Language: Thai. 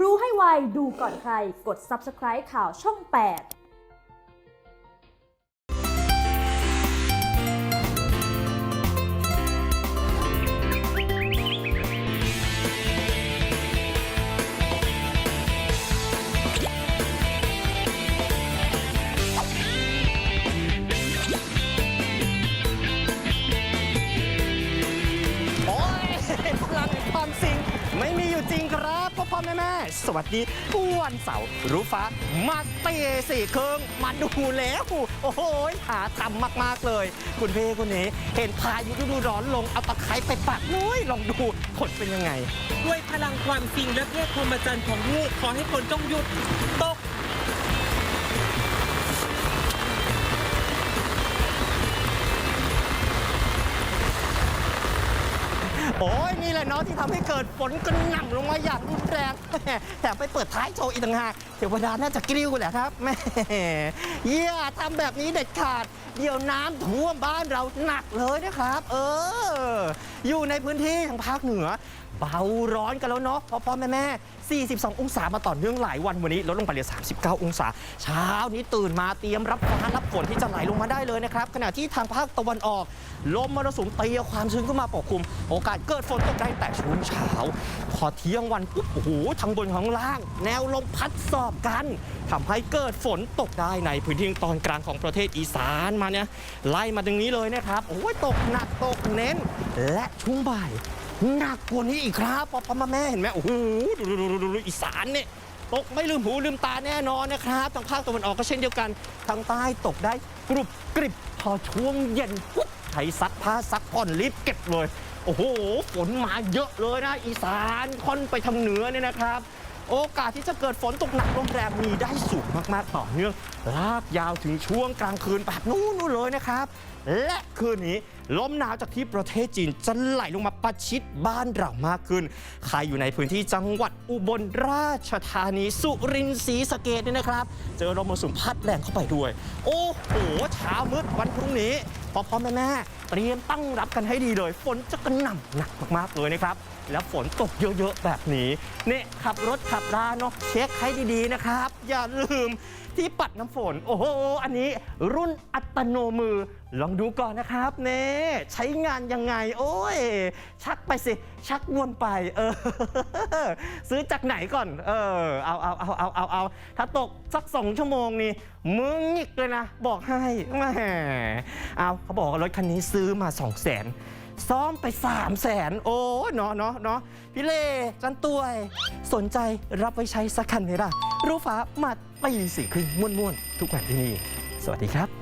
รู้ให้ไวดูก่อนใคร กด subscribe ข่าวช่อง 8 อยู่จริงครับพ่อพ่อแม่แม่สวัสดีวันเสาร์รู้ฟ้ามาเตะสี่เครื่องมาดูแล้ว โอ้โหหาทำมากๆเลย คุณเพ่คนนี้เห็นพายุฤดูร้อนลงเอาตะไคร้ไปปักนุ้ยลองดูผลเป็นยังไง ด้วยพลังความจริงและเทพพรหมจรรย์ของลูกขอให้คนจงหยุดตก เนาะที่ทำให้เกิดฝนกระหน่ำลงมาอย่างรุนแรงแหมแถมไปเปิดท้ายโชว์อีกต่างหากเทวดาน่าจะกริ้วแหละครับแม่เย่าทำแบบนี้เด็ดขาด เดี๋ยวน้ำท่วมบ้านเราหนักเลยนะครับ เออ อยู่ในพื้นที่ทางภาคเหนือ เบาร้อนกันแล้วเนาะพ่อพ่อแม่แม่42 องศามาต่อเนื่องหลายวันวันนี้ลดลงไปเหลือ 39 องศา เช้านี้ตื่นมาเตรียมรับฟ้ารับฝนที่จะไหลลงมาได้เลยนะครับ ขณะที่ทางภาคตะวันออก ลมมรสุมตีเอาความชื้นเข้ามาปกคลุม โอกาสเกิดฝนตกได้แต่ช่วงเช้า พอเที่ยงวันปุ๊บโอ้โหทางบนข้างล่าง แนวลมพัดสอบกันทำให้เกิดฝนตกได้ในพื้นที่ตอนกลางของประเทศอีสานมาเนี่ยไล่มาตรงนี้เลยนะครับโอ้ยตกหนักตกเน้น และช่วงบ่าย หนักกว่านี้อีกครับพ่อพ่อแม่แม่เห็นไหมโอ้โหดูดูดูดูดูอีสานเนี่ยตกไม่ลืมหูลืมตาแน่นอนนะครับทางภาคตะวันออกก็เช่นเดียวกันทางใต้ตกได้กรุบกริบพอช่วงเย็นปุ๊บไถซักผ้าซักผ่อนรีบเก็บเลย โอ้โหฝนมาเยอะเลยนะ อีสานค่อนไปทางเหนือเนี่ยนะครับ โอกาสที่จะเกิดฝนตกหนักลมแรงมีได้สูงมากๆต่อเนื่องลากยาวถึงช่วงกลางคืนแบบนู้นเลยนะครับ และคืนนี้ลมหนาวจากที่ประเทศจีนจะไหลลงมาประชิดบ้านเรามากขึ้น ใครอยู่ในพื้นที่จังหวัดอุบลราชธานีสุรินทร์ศรีสะเกดเนี่ยนะครับ เจอลมมรสุมพัดแรงเข้าไปด้วย โอ้โหเช้ามืดวันพรุ่งนี้ พ่อพ่อแม่แม่เตรียมตั้งรับกันให้ดีเลย ฝนจะกระหน่ำหนักมากๆเลยนะครับ แล้วฝนตกเยอะๆแบบนี้เนี่ยขับรถขับราเนาะเช็คให้ดีๆนะครับ อย่าลืมที่ปัดน้ำฝน โอ้โห อันนี้รุ่นอัตโนมือ ลองดูก่อนนะครับเน่ใช้งานยังไง โอ้ย ชักไปสิ ชักวนไป เออ ซื้อจากไหนก่อน เออ เอาเอาเอาเอาเอาเอาถ้าตกสักสองชั่วโมงนี่มึงงิกเลยนะ บอกให้แหมเอาเขาบอกรถคันนี้ซื้อมา2 0 0 0 0นซ้อมไป 3 0 0แสนโอ้เนาะเนาะเนาะพี่เล่จันตัวย สนใจรับไว้ใช้สักคันไหมล่ะ รู้ฟ้ามาตีสี่ครึ่งม่วนๆ ทุกวันที่นี่ สวัสดีครับ